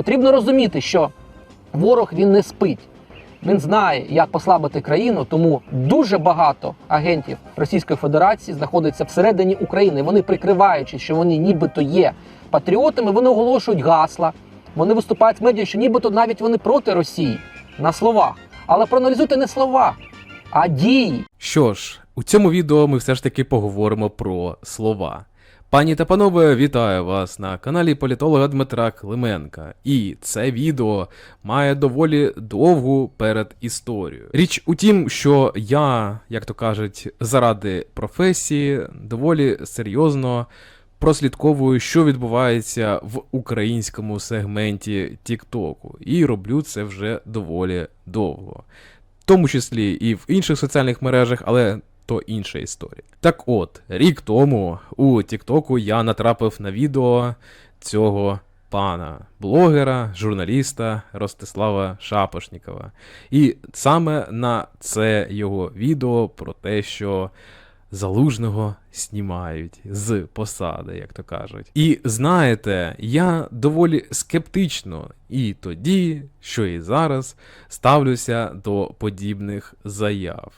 Потрібно розуміти, що ворог він не спить. Він знає, як послабити країну, тому дуже багато агентів Російської Федерації знаходиться всередині України. Вони прикриваючи, що вони нібито є патріотами, вони оголошують гасла, вони виступають в медіа, що нібито навіть вони проти Росії на словах. Але проаналізуйте не слова, а дії. Що ж, у цьому відео ми все ж таки поговоримо про слова. Пані та панове, вітаю вас на каналі політолога Дмитра Клименка. І це відео має доволі довгу передісторію. Річ у тім, що я, як то кажуть, заради професії доволі серйозно прослідковую, що відбувається в українському сегменті Тіктоку, і роблю це вже доволі довго. В тому числі і в інших соціальних мережах, але то інша історія. Так от, рік тому у Тіктоку я натрапив на відео цього пана, блогера, журналіста Ростислава Шапошнікова. І саме на це його відео про те, що залужного знімають з посади, як то кажуть. І знаєте, я доволі скептично і тоді, що і зараз ставлюся до подібних заяв.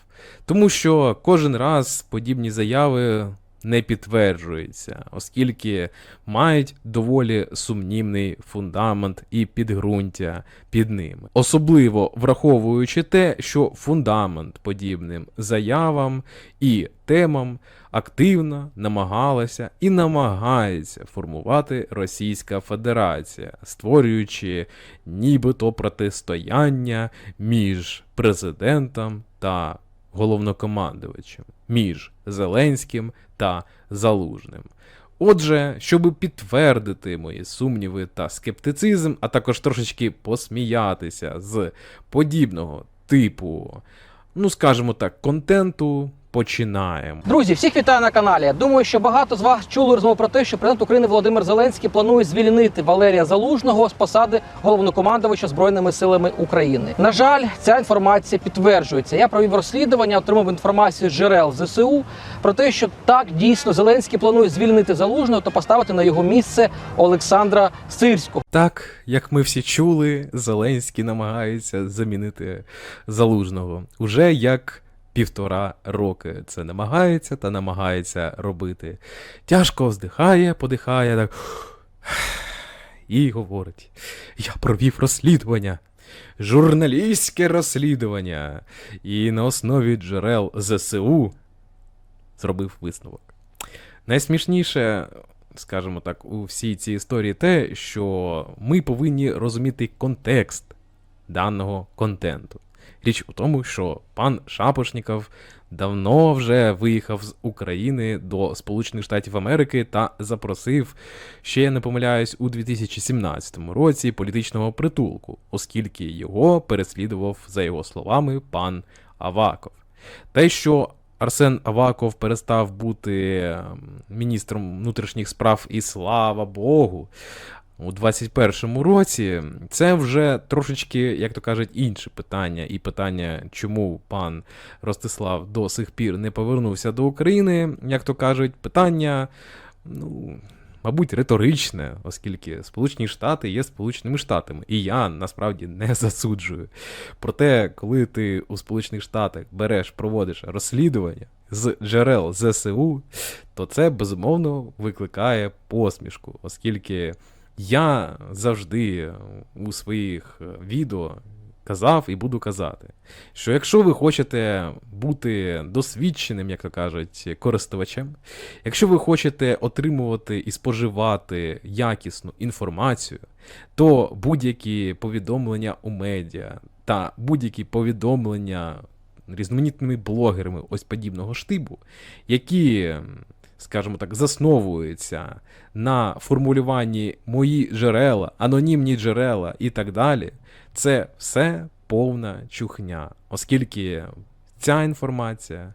Тому що кожен раз подібні заяви не підтверджуються, оскільки мають доволі сумнівний фундамент і підґрунтя під ними. Особливо враховуючи те, що фундамент подібним заявам і темам активно намагалася і намагається формувати Російська Федерація, створюючи нібито протистояння між президентом та головнокомандувачем, між Зеленським та Залужним. Отже, щоб підтвердити мої сумніви та скептицизм, а також трошечки посміятися з подібного типу, ну скажімо так, контенту, починаємо. Друзі, всіх вітаю на каналі. Думаю, що багато з вас чули розмову про те, що президент України Володимир Зеленський планує звільнити Валерія Залужного з посади головнокомандувача збройними силами України. На жаль, ця інформація підтверджується. Я провів розслідування, отримав інформацію з джерел ЗСУ про те, що так дійсно Зеленський планує звільнити залужного та поставити на його місце Олександра Сирського. Так, як ми всі чули, Зеленський намагається замінити залужного уже як півтора роки. Це намагається та намагається робити. Тяжко вздихає, подихає так. І говорить: я провів розслідування. Журналістське розслідування. І на основі джерел ЗСУ зробив висновок. Найсмішніше, скажімо так, у всій цій історії те, що ми повинні розуміти контекст даного контенту. Річ у тому, що пан Шапошніков давно вже виїхав з України до Сполучених Штатів Америки та запросив, ще я не помиляюсь, у 2017 році політичного притулку, оскільки його переслідував, за його словами, пан Аваков. Те, що Арсен Аваков перестав бути ем, міністром внутрішніх справ, і слава Богу. У 21-му році це вже трошечки, як то кажуть, інше питання. І питання, чому пан Ростислав до сих пір не повернувся до України, як то кажуть, питання, ну, мабуть, риторичне, оскільки Сполучені Штати є Сполученими Штатами. І я насправді не засуджую. Проте, коли ти у Сполучених Штатах береш, проводиш розслідування з джерел ЗСУ, то це безумовно викликає посмішку, оскільки. Я завжди у своїх е, відео казав і буду казати, що якщо ви хочете бути досвідченим, як то кажуть, користувачем, якщо ви хочете отримувати і споживати якісну інформацію, то будь-які повідомлення у медіа та будь-які повідомлення різноманітними блогерами ось подібного штибу, які скажімо так, засновується на формулюванні мої джерела, анонімні джерела і так далі, це все повна чухня, оскільки ця інформація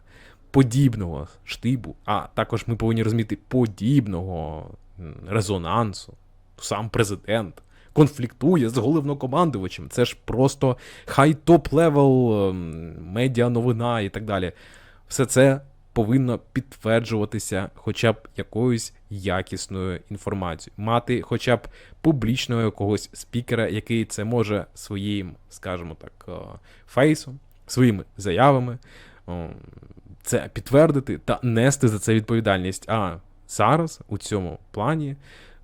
подібного штибу, а також ми повинні розуміти подібного резонансу, сам президент. Конфліктує з головнокомандувачем. Це ж просто хай топ левел медіа новина і так далі. Все це повинно підтверджуватися хоча б якоюсь якісною інформацією, мати хоча б публічного якогось спікера, який це може своїм, скажімо так, е, фейсом, своїми заявами це підтвердити та нести за це відповідальність. А зараз у цьому плані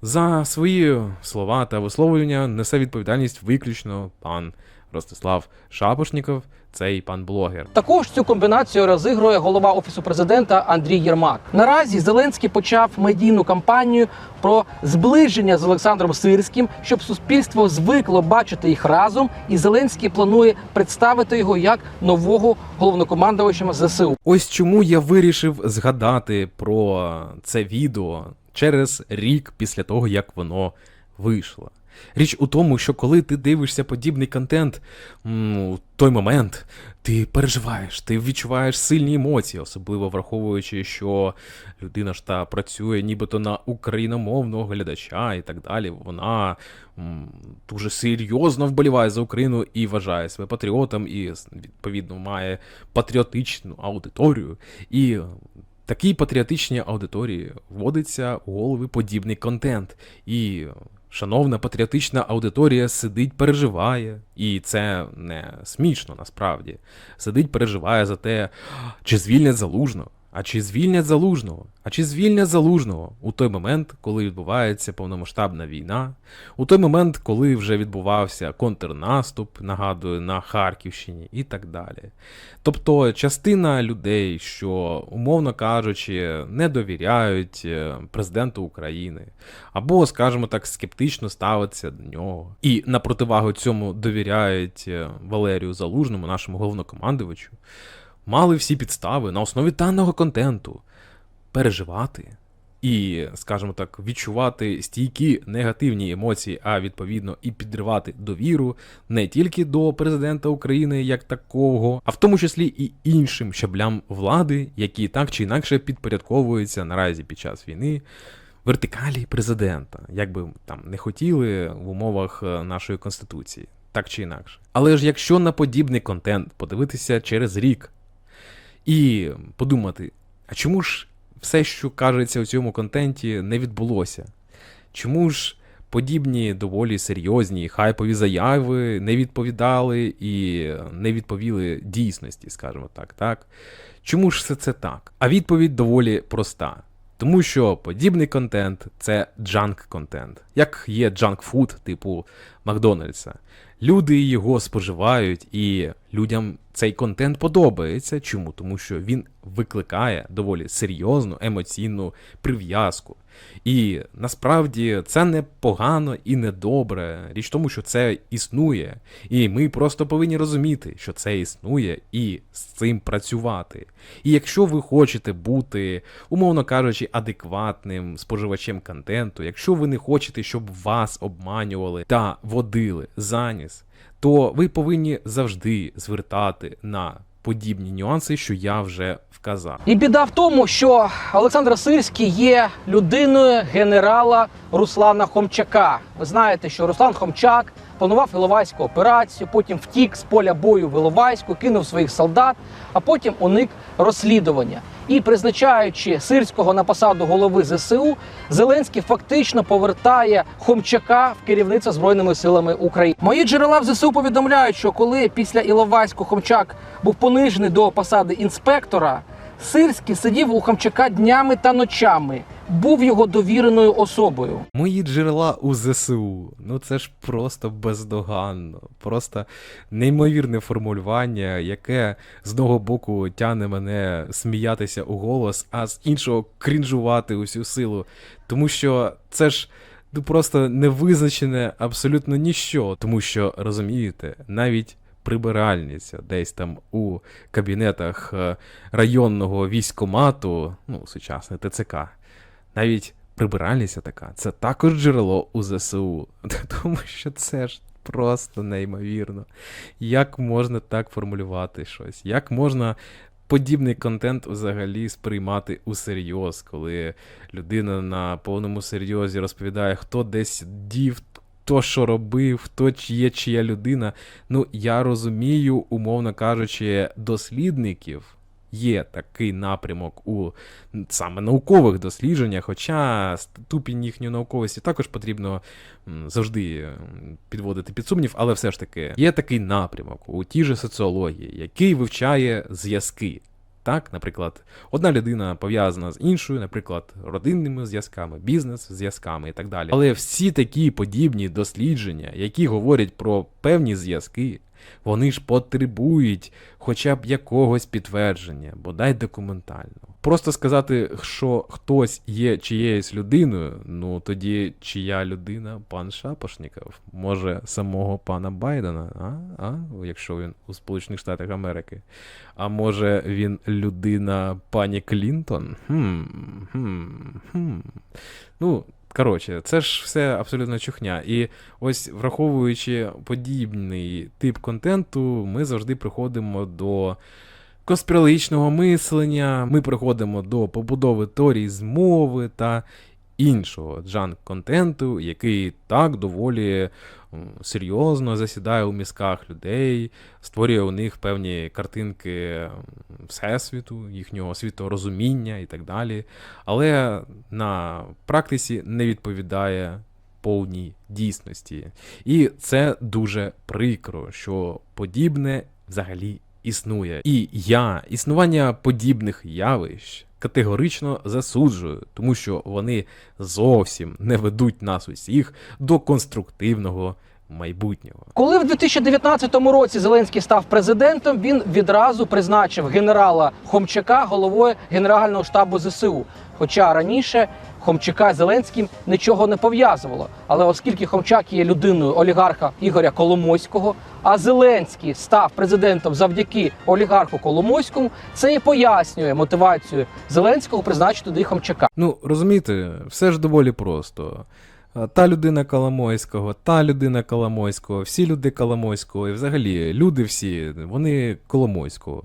за свої слова та висловлення несе відповідальність виключно пан Ростислав Шапошніков, цей пан блогер. Також цю комбінацію розігрує голова офісу президента Андрій Єрмак. Наразі Зеленський почав медійну кампанію про зближення з Олександром Сирським, щоб суспільство звикло бачити їх разом. І Зеленський планує представити його як нового головнокомандувача ЗСУ. Ось чому я вирішив згадати про це відео через рік після того, як воно вийшло. Річ у тому, що коли ти дивишся подібний контент, м, у той момент ти переживаєш, ти відчуваєш сильні емоції, особливо враховуючи, що людина ж та працює нібито на україномовного глядача і так далі. Вона дуже серйозно вболіває за Україну і вважає себе патріотом, і відповідно має патріотичну аудиторію. І такій патріотичній аудиторії вводиться у голови подібний контент. І шановна патріотична аудиторія сидить, переживає, і це не смішно насправді. Сидить, переживає за те, чи звільнять залужного. А чи звільнять залужного? А чи звільнять залужного у той момент, коли відбувається повномасштабна війна, у той момент, коли вже відбувався контрнаступ, нагадую, на Харківщині і так далі. Тобто частина людей, що, умовно кажучи, не довіряють е, президенту України, або, скажімо так, скептично ставиться до нього, і на противагу цьому довіряють е, Валерію Залужному, нашому головнокомандувачу, мали всі підстави на основі даного контенту переживати і, скажімо так, відчувати стійкі негативні емоції, а відповідно і підривати довіру не тільки до президента України як такого, а в тому числі і іншим щаблям влади, які так чи інакше підпорядковуються наразі під час війни. Вертикалі президента, як би там не хотіли в умовах е, нашої конституції, так чи інакше. Але ж якщо на подібний контент подивитися через рік і подумати, а чому ж все, що кажеться у цьому контенті, не відбулося? Чому ж подібні доволі серйозні хайпові заяви не відповідали і не відповіли дійсності, скажімо так, так? Чому ж все це так? А відповідь доволі проста. Тому що подібний контент це джанк контент, як є джанк фуд, типу Макдональдса. Люди його споживають, і людям цей контент подобається. Чому? Тому що він викликає доволі серйозну емоційну прив'язку. І насправді це не погано і не добре. Річ в тому, що це існує. І ми просто повинні розуміти, що це існує, і з цим працювати. І якщо ви хочете бути, умовно кажучи, адекватним споживачем контенту, якщо ви не хочете, щоб вас обманювали та водили за ніс, то ви повинні завжди звертати на подібні нюанси, що я вже вказав. І біда в тому, що Олександр Сирський є людиною генерала Руслана Хомчака. Ви знаєте, що Руслан Хомчак планував Іловайську операцію, потім втік з поля бою в Іловайську, кинув своїх солдат, а потім уник розслідування. І призначаючи Сирського на посаду голови ЗСУ, Зеленський фактично повертає Хомчака в керівництво збройними силами України. Мої джерела в ЗСУ повідомляють, що коли після Іловайську Хомчак був понижений до посади інспектора, Сирський сидів у Хомчака днями та ночами, був його довіреною особою. Мої джерела у ЗСУ. Ну це ж просто бездоганно, просто неймовірне формулювання, яке з одного боку тяне мене сміятися у голос, а з іншого крінжувати усю силу. Тому що це ж. Ну просто невизначене абсолютно ніщо, тому що розумієте, навіть прибиральниця десь там у кабінетах е, районного військомату, ну, сучасне ТЦК, навіть прибиральниця така, це також джерело у ЗСУ. Тому що це ж просто неймовірно. Як можна так формулювати щось? Як можна подібний контент взагалі сприймати усерйоз, коли людина на повному серйозі розповідає, хто десь дів, хто що робив, хто є чия людина. Ну, я розумію, умовно кажучи, дослідників є такий напрямок у саме наукових дослідженнях, хоча ступінь їхньої науковості також потрібно завжди підводити під сумнів, але все ж таки є такий напрямок у тій же соціології, який вивчає зв'язки. Так, наприклад, одна людина пов'язана з іншою, наприклад, родинними зв'язками, бізнес-зв'язками і так далі. Але всі такі подібні дослідження, які говорять про певні зв'язки, вони ж потребують хоча б якогось підтвердження, бодай документально. Просто сказати, що хтось є чиєюсь людиною, ну тоді чия людина пан Шапошніков? Може, самого пана Байдена, а? а? Якщо він у Сполучених Штатах Америки. А може він людина пані Клінтон? Хм, хм, хм. Ну, коротше, це ж все абсолютно чухня. І ось враховуючи подібний тип контенту, ми завжди приходимо до конспірологічного мислення, ми приходимо до побудови теорій змови та іншого джанк-контенту, який так доволі серйозно засідає у мізках людей, створює у них певні картинки всесвіту, їхнього світорозуміння і так далі. Але на практиці не відповідає повній дійсності. І це дуже прикро, що подібне взагалі існує. І я існування подібних явищ категорично засуджую, тому що вони зовсім не ведуть нас усіх до конструктивного майбутнього. Коли в 2019 році Зеленський став президентом, він відразу призначив генерала Хомчака головою Генерального штабу ЗСУ. Хоча раніше Хомчака Зеленським нічого не пов'язувало. Але оскільки Хомчак є людиною олігарха Ігоря Коломойського, а Зеленський став президентом завдяки олігарху Коломойському, це і пояснює мотивацію Зеленського призначити туди Хомчака. Ну, розумієте, все ж доволі просто. А, Та людина Коломойського, та людина Коломойського, всі люди Коломойського, і взагалі люди всі, вони Коломойського.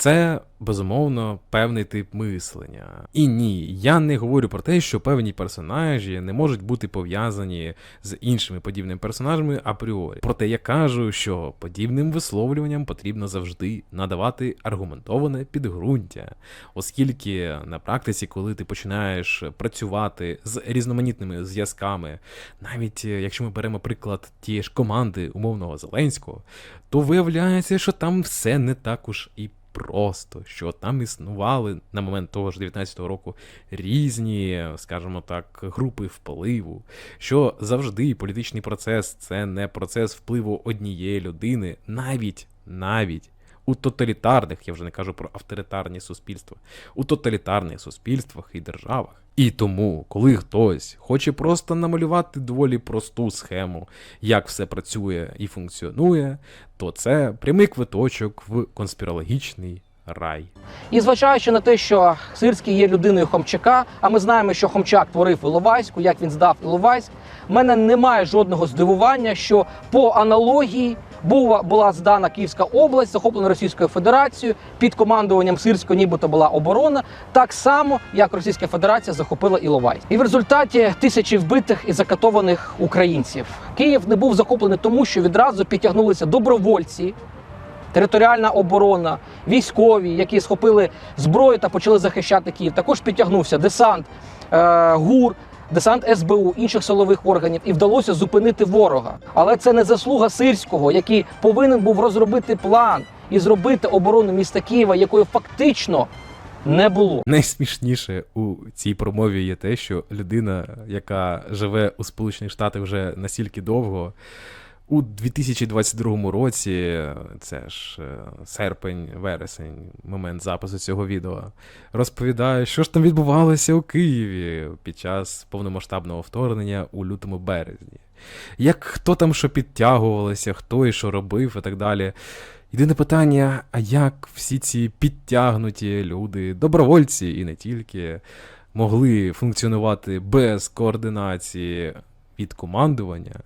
Це безумовно певний тип мислення. І ні, я не говорю про те, що певні персонажі не можуть бути пов'язані з іншими подібними персонажами апріорі. Проте я кажу, що подібним висловлюванням потрібно завжди надавати аргументоване підґрунтя, оскільки на практиці, коли ти починаєш працювати з різноманітними зв'язками, навіть е, якщо ми беремо приклад тієї ж команди умовного Зеленського, то виявляється, що там все не так уж і просто, що там існували на момент того ж 19-го року різні, скажімо так, групи впливу, що завжди політичний процес це не процес впливу однієї людини, навіть навіть. У тоталітарних, я вже не кажу про авторитарні суспільства, у тоталітарних суспільствах і державах. І тому, коли хтось хоче просто намалювати доволі просту схему, як все працює і функціонує, то це прямий квиточок в конспірологічний рай. І зважаючи на те, що Сирський є людиною Хомчака, а ми знаємо, що Хомчак творив Іловайську, як він здав Іловайськ, в мене немає жодного здивування, що по аналогії була, була здана Київська область, захоплена Російською Федерацією, під командуванням Сирського нібито була оборона, так само, як Російська Федерація захопила Іловайськ. І в результаті тисячі вбитих і закатованих українців. Київ не був захоплений тому, що відразу підтягнулися добровольці, територіальна оборона, військові, які схопили зброю та почали захищати Київ. Також підтягнувся десант е, ГУР, десант СБУ, інших силових органів, і вдалося зупинити ворога. Але це не заслуга Сирського, який повинен був розробити план і зробити оборону міста Києва, якої фактично не було. Найсмішніше у цій промові є те, що людина, яка живе у Сполучених Штатах вже настільки довго, у 2022 році, це ж е, серпень, вересень, момент запису цього відео, розповідає, що ж там відбувалося у Києві під час повномасштабного вторгнення у лютому березні. Як хто там що підтягувалося, хто і що робив, і так далі. Єдине питання: а як всі ці підтягнуті люди, добровольці і не тільки, могли функціонувати без координації від командування?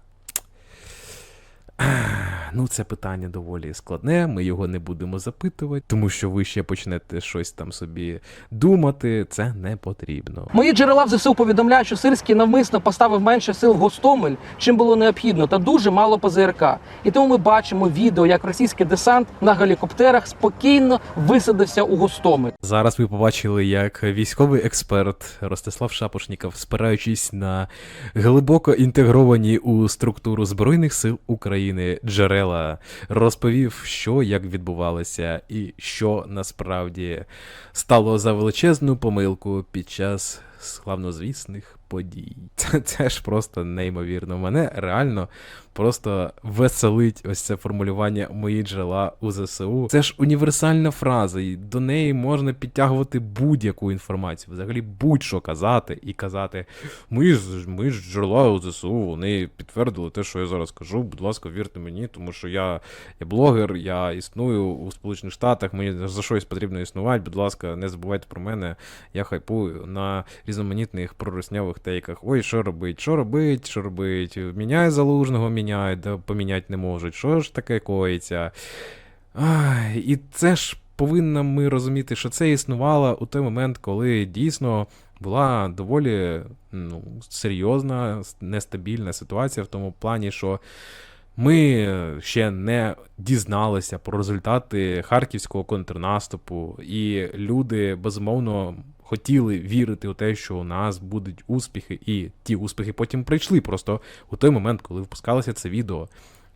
Ну це питання доволі складне. Ми його не будемо запитувати, тому що ви ще почнете щось там собі думати. Це не потрібно. Мої джерела в ЗСУ повідомляють, що Сирський навмисно поставив менше сил в Гостомель, чим було необхідно, та дуже мало ПЗРК. І тому ми бачимо відео, як російський десант на гелікоптерах спокійно висадився у Гостомель. Зараз ви побачили, як військовий експерт Ростислав Шапошніков, спираючись на глибоко інтегровані у структуру Збройних сил України джерела, розповів, що як відбувалося, і що насправді стало за величезну помилку під час славнозвісних подій. Це, це ж просто неймовірно. Мене реально просто веселить ось це формулювання мої джерела у ЗСУ. Це ж універсальна фраза, і до неї можна підтягувати будь-яку інформацію, взагалі будь-що казати і казати. Ми ж ми ж джерела у ЗСУ, вони підтвердили те, що я зараз кажу. Будь ласка, вірте мені, тому що я, я блогер, я існую у Сполучених Штатах, мені за щось потрібно існувати. Будь ласка, не забувайте про мене. Я хайпую на різноманітних пророснявих тейках. Ой, що робить, що робить, що робить? Міняє залужного, міняють, да поміняти не можуть. Що ж таке коїться? Ай, і це ж повинно ми розуміти, що це існувало у той момент, коли дійсно була доволі ну, серйозна, нестабільна ситуація в тому плані, що ми ще не дізналися про результати харківського контрнаступу, і люди безумовно хотіли вірити у те, що у нас будуть успіхи, і ті успіхи потім прийшли. Просто у той момент, коли випускалося це відео,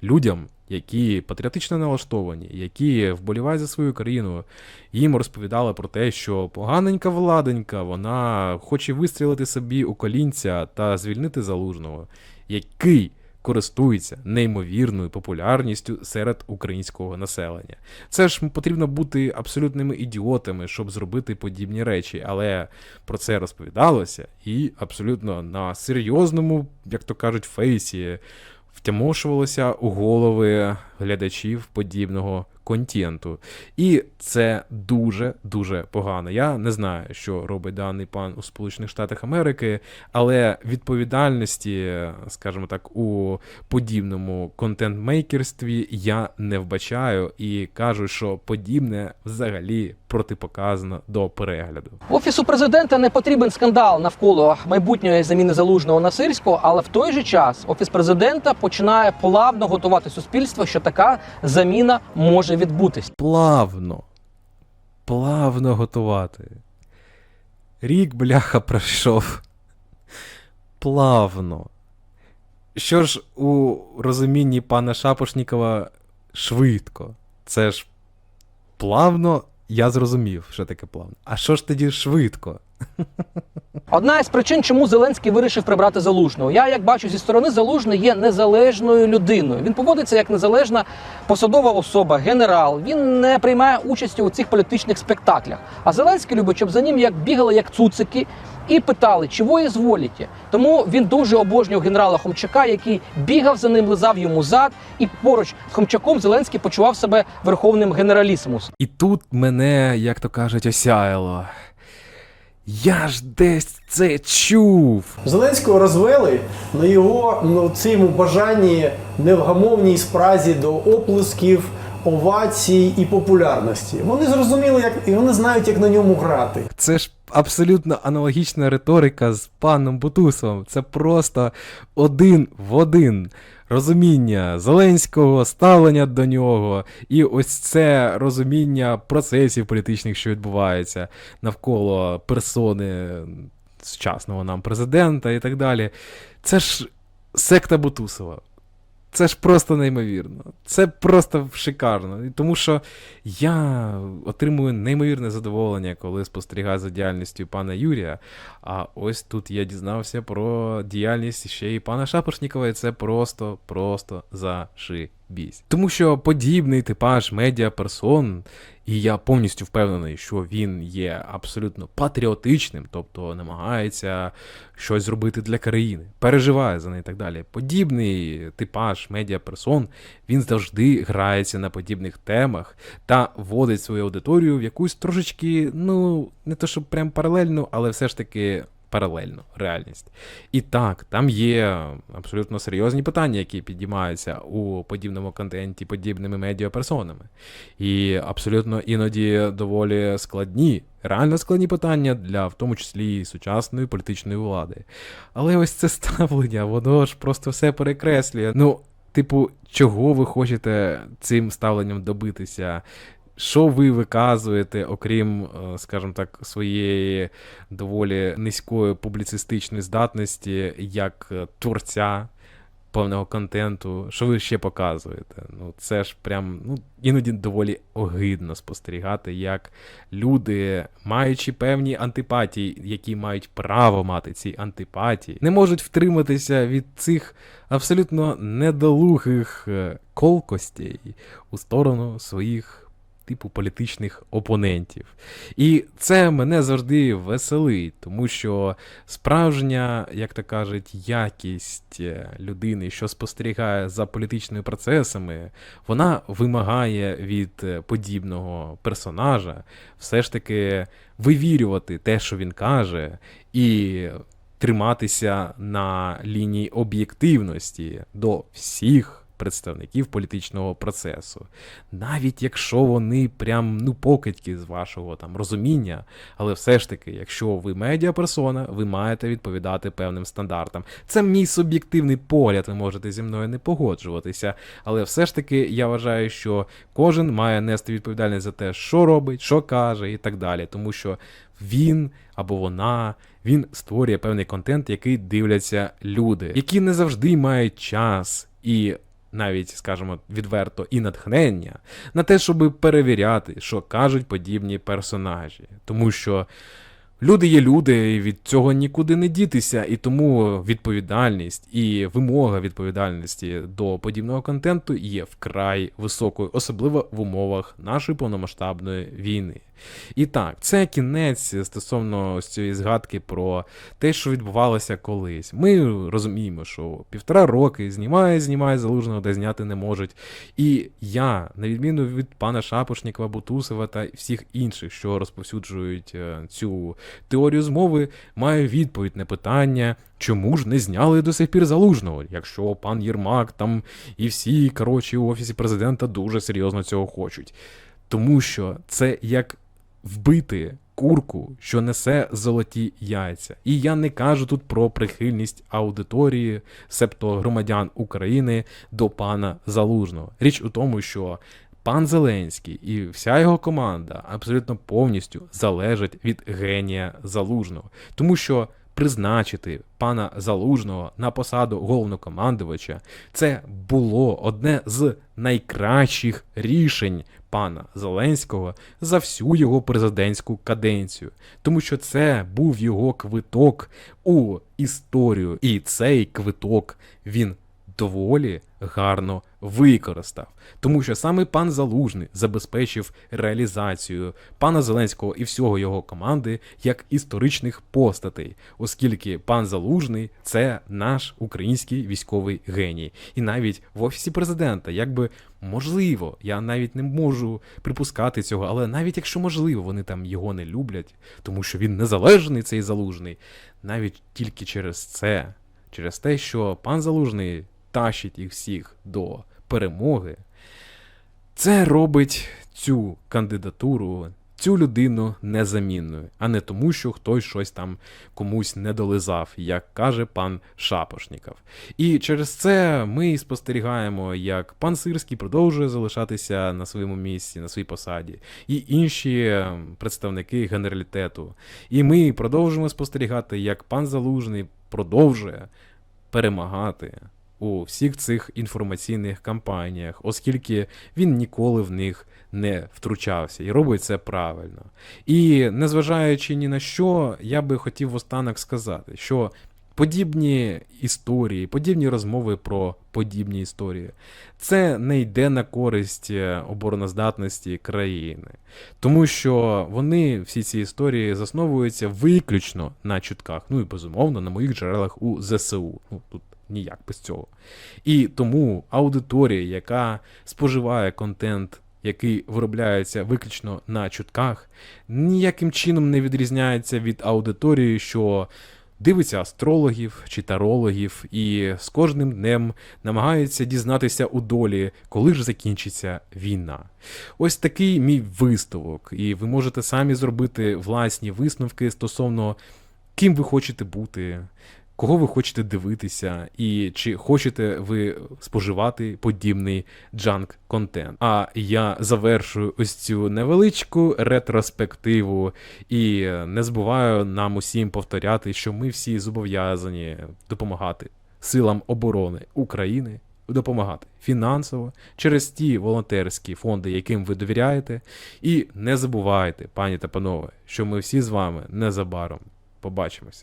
людям, які патріотично налаштовані, які вболівають за свою країну, їм розповідали про те, що поганенька владенька, вона хоче вистрілити собі у колінця та звільнити залужного, який користується неймовірною популярністю серед українського населення. Це ж потрібно бути абсолютними ідіотами, щоб зробити подібні речі, але про це розповідалося і абсолютно на серйозному, як то кажуть, фейсі втямошувалося у голови глядачів подібного контенту. І це дуже дуже погано. Я не знаю, що робить даний пан у Сполучених Штатах Америки, але відповідальності, скажімо так, у подібному контент-мейкерстві я не вбачаю і кажу, що подібне взагалі протипоказано до перегляду. Офісу президента не потрібен скандал навколо майбутньої заміни залужного на сирського, але в той же час офіс президента починає плавно готувати суспільство, що така заміна може відбутись. Плавно, плавно готувати. Рік бляха пройшов. Плавно. Що ж у розумінні пана Шапошнікова швидко? Це ж плавно, я зрозумів, що таке плавно. А що ж тоді швидко? Одна із причин, чому Зеленський вирішив прибрати залужного. Я, як бачу, зі сторони залужний є незалежною людиною. Він поводиться як незалежна посадова особа, генерал. Він не приймає участі у цих політичних спектаклях. А Зеленський любить, щоб за ним як бігали як цуцики. І питали, чого ізволіте. Тому він дуже обожнював генерала Хомчака, який бігав за ним, лизав йому зад, і поруч з Хомчаком Зеленський почував себе верховним генералісимус. І тут мене, як то кажуть, осяяло. Я ж десь це чув. Зеленського розвели на його ну, цьому бажанні невгамовній спразі до оплесків, овацій і популярності. Вони зрозуміли, як і вони знають, як на ньому грати. Це ж абсолютно аналогічна риторика з паном Бутусовим. Це просто один в один. Розуміння Зеленського, ставлення до нього, і ось це розуміння процесів політичних, що відбуваються навколо персони сучасного нам президента і так далі. Це ж секта Бутусова. Це ж просто неймовірно. Це просто шикарно. Тому що я отримую неймовірне задоволення, коли спостерігаю за діяльністю пана Юрія. А ось тут я дізнався про діяльність ще й пана Шапошнікова, і це просто, просто зашибісь. Тому що подібний типаж медіаперсон, і я повністю впевнений, що він є абсолютно патріотичним, тобто намагається щось зробити для країни, переживає за неї і так далі. Подібний типаж медіаперсон, він завжди грається на подібних темах та вводить свою аудиторію в якусь трошечки, ну, не то щоб прям паралельну, але все ж таки паралельно реальність. І так, там є абсолютно серйозні питання, які підіймаються у подібному контенті подібними медіаперсонами. І абсолютно іноді доволі складні, реально складні питання для в тому числі і сучасної політичної влади. Але ось це ставлення, воно ж просто все перекреслює. Ну, типу, чого ви хочете цим ставленням добитися? Що ви виказуєте, окрім, е, скажімо так, своєї доволі низької публіцистичної здатності як е, творця певного контенту? Що ви ще показуєте? Ну, це ж прям ну, іноді доволі огидно спостерігати, як люди, маючи певні антипатії, які мають право мати ці антипатії, не можуть втриматися від цих абсолютно недолугих е, колкостей у сторону своїх типу політичних опонентів. І це мене завжди веселить, тому що справжня, як то кажуть, якість е, людини, що спостерігає за політичними процесами, вона вимагає від е, подібного персонажа все ж таки вивірювати те, що він каже, і триматися на лінії об'єктивності до всіх представників політичного процесу, навіть якщо вони прям ну покидьки з вашого там розуміння, але все ж таки, якщо ви медіаперсона, ви маєте відповідати певним стандартам. Це мій суб'єктивний погляд, ви можете зі мною не погоджуватися, але все ж таки я вважаю, що кожен має нести відповідальність за те, що робить, що каже, і так далі, тому що він або вона. Він створює певний контент, який дивляться люди, які не завжди мають час і навіть, скажімо, відверто і натхнення на те, щоб перевіряти, що кажуть подібні персонажі. Тому що люди є люди, і від цього нікуди не дітися, і тому відповідальність і вимога відповідальності до подібного контенту є вкрай високою, особливо в умовах нашої повномасштабної війни. І так, це кінець стосовно ось цієї згадки про те, що відбувалося колись. Ми розуміємо, що півтора роки знімає, знімає залужного, де зняти не можуть. І я, на відміну від пана Шапошнікова, Бутусова та всіх інших, що розповсюджують е, цю теорію змови, маю відповідь на питання. Чому ж не зняли до сих пір залужного, якщо пан Єрмак там і всі, коротше, у офісі президента дуже серйозно цього хочуть? Тому що це як вбити курку, що несе золоті яйця. І я не кажу тут про прихильність аудиторії, себто громадян України до пана Залужного. Річ у тому, що пан Зеленський і вся його команда абсолютно повністю залежать від генія Залужного, тому що. Призначити пана Залужного на посаду головнокомандувача. Це було одне з найкращих рішень пана Зеленського за всю його президентську каденцію, тому що це був його квиток у історію, і цей квиток він доволі гарно використав, тому що саме пан Залужний забезпечив реалізацію пана Зеленського і всього його команди як історичних постатей, оскільки пан Залужний це наш український військовий геній, і навіть в офісі президента, якби можливо, я навіть не можу припускати цього, але навіть якщо можливо, вони там його не люблять, тому що він незалежний цей залужний, навіть тільки через це, через те, що пан Залужний тащить їх всіх до перемоги, це робить цю кандидатуру, цю людину незамінною, а не тому, що хтось щось там комусь не долизав, як каже пан Шапошніков. І через це ми спостерігаємо, як пан Сирський продовжує залишатися на своєму місці, на своїй посаді, і інші ем, представники генералітету. І ми продовжуємо спостерігати, як пан Залужний продовжує перемагати у всіх цих інформаційних кампаніях, оскільки він ніколи в них не втручався і робить це правильно. І незважаючи ні на що, я би хотів останок сказати, що подібні історії, подібні розмови про подібні історії, це не йде на користь е, обороноздатності країни, тому що вони всі ці історії засновуються виключно на чутках, ну і безумовно на моїх джерелах у ЗСУ. Ну тут ніяк без цього. І тому аудиторія, яка споживає контент, який виробляється виключно на чутках, ніяким чином не відрізняється від аудиторії, що дивиться астрологів чи тарологів і з кожним днем намагається дізнатися у долі, коли ж закінчиться війна. Ось такий мій висновок, і ви можете самі зробити власні висновки стосовно ким ви хочете бути, кого ви хочете дивитися, і чи хочете ви споживати подібний джанк контент. А я завершую ось цю невеличку ретроспективу і не забуваю нам усім повторяти, що ми всі зобов'язані допомагати силам оборони України. Допомагати фінансово через ті волонтерські фонди, яким ви довіряєте. І не забувайте, пані та панове, що ми всі з вами незабаром побачимося.